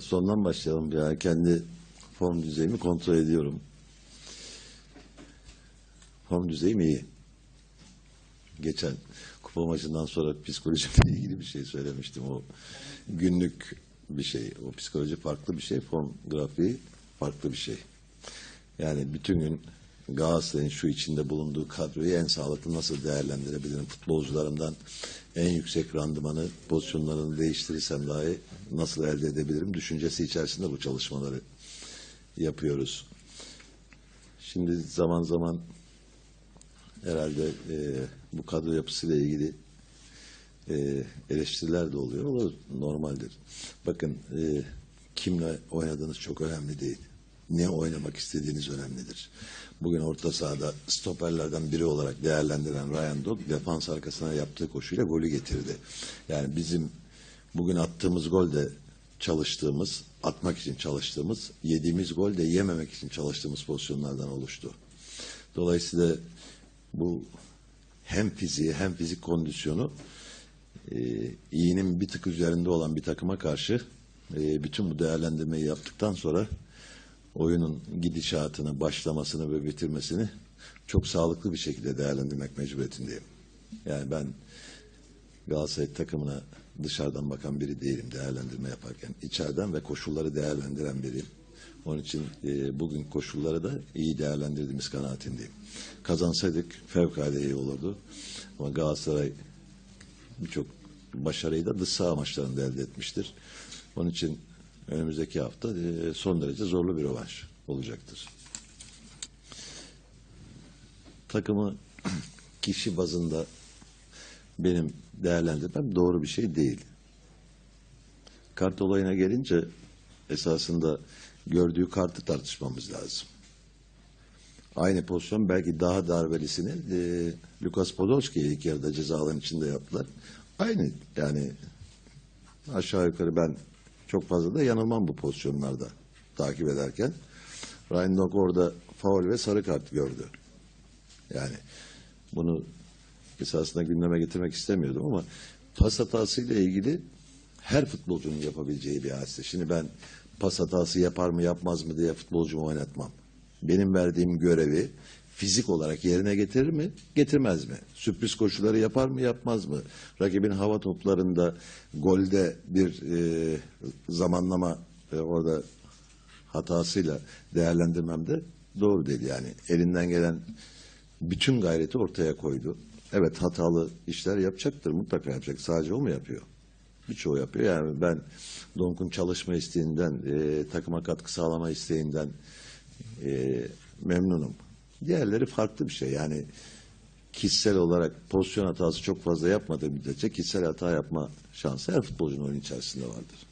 Sondan başlayalım ya. Kendi form düzeyimi kontrol ediyorum. Form düzeyim iyi. Geçen kupa maçından sonra psikolojimle ilgili bir şey söylemiştim. O günlük bir şey. O psikoloji farklı bir şey. Form grafiği farklı bir şey. Yani bütün gün Galatasaray'ın şu içinde bulunduğu kadroyu en sağlıklı nasıl değerlendirebilirim? Futbolcularımdan en yüksek randımanı, pozisyonlarını değiştirirsem dahi nasıl elde edebilirim? Düşüncesi içerisinde bu çalışmaları yapıyoruz. Şimdi zaman zaman herhalde e, bu kadro yapısıyla ilgili e, eleştiriler de oluyor. O normaldir. Bakın e, kimle oynadığınız çok önemli değil. Ne oynamak istediğiniz önemlidir. Bugün orta sahada stoperlerden biri olarak değerlendiren Ryan Dog defans arkasına yaptığı koşuyla golü getirdi. Yani bizim bugün attığımız gol de çalıştığımız, atmak için çalıştığımız, yediğimiz gol de yememek için çalıştığımız pozisyonlardan oluştu. Dolayısıyla bu hem fiziği hem fizik kondisyonu e, iyinin bir tık üzerinde olan bir takıma karşı e, bütün bu değerlendirmeyi yaptıktan sonra oyunun gidişatını, başlamasını ve bitirmesini çok sağlıklı bir şekilde değerlendirmek mecburiyetindeyim. Yani ben Galatasaray takımına dışarıdan bakan biri değilim değerlendirme yaparken. içeriden ve koşulları değerlendiren biriyim. Onun için e, bugün koşulları da iyi değerlendirdiğimiz kanaatindeyim. Kazansaydık fevkalade iyi olurdu. Ama Galatasaray birçok başarıyı da dış saha maçlarında elde etmiştir. Onun için önümüzdeki hafta e, son derece zorlu bir rövanş olacaktır. Takımı kişi bazında benim değerlendirmem doğru bir şey değil. Kart olayına gelince esasında gördüğü kartı tartışmamız lazım. Aynı pozisyon belki daha darbelisini e, Lukas Podolski'ye ilk yarıda ceza alan içinde yaptılar. Aynı yani aşağı yukarı ben çok fazla da yanılmam bu pozisyonlarda takip ederken. Ryan orada faul ve sarı kart gördü. Yani bunu esasında gündeme getirmek istemiyordum ama pas hatasıyla ilgili her futbolcunun yapabileceği bir hadise. Şimdi ben pas hatası yapar mı yapmaz mı diye futbolcumu oynatmam. Benim verdiğim görevi fizik olarak yerine getirir mi, getirmez mi? Sürpriz koşuları yapar mı, yapmaz mı? Rakibin hava toplarında golde bir e, zamanlama e, orada hatasıyla değerlendirmem de doğru değil yani. Elinden gelen bütün gayreti ortaya koydu. Evet hatalı işler yapacaktır, mutlaka yapacak. Sadece o mu yapıyor? Birçoğu yapıyor. Yani ben Donk'un çalışma isteğinden, e, takıma katkı sağlama isteğinden e, memnunum. Diğerleri farklı bir şey. Yani kişisel olarak pozisyon hatası çok fazla yapmadığı müddetçe kişisel hata yapma şansı her futbolcunun oyun içerisinde vardır.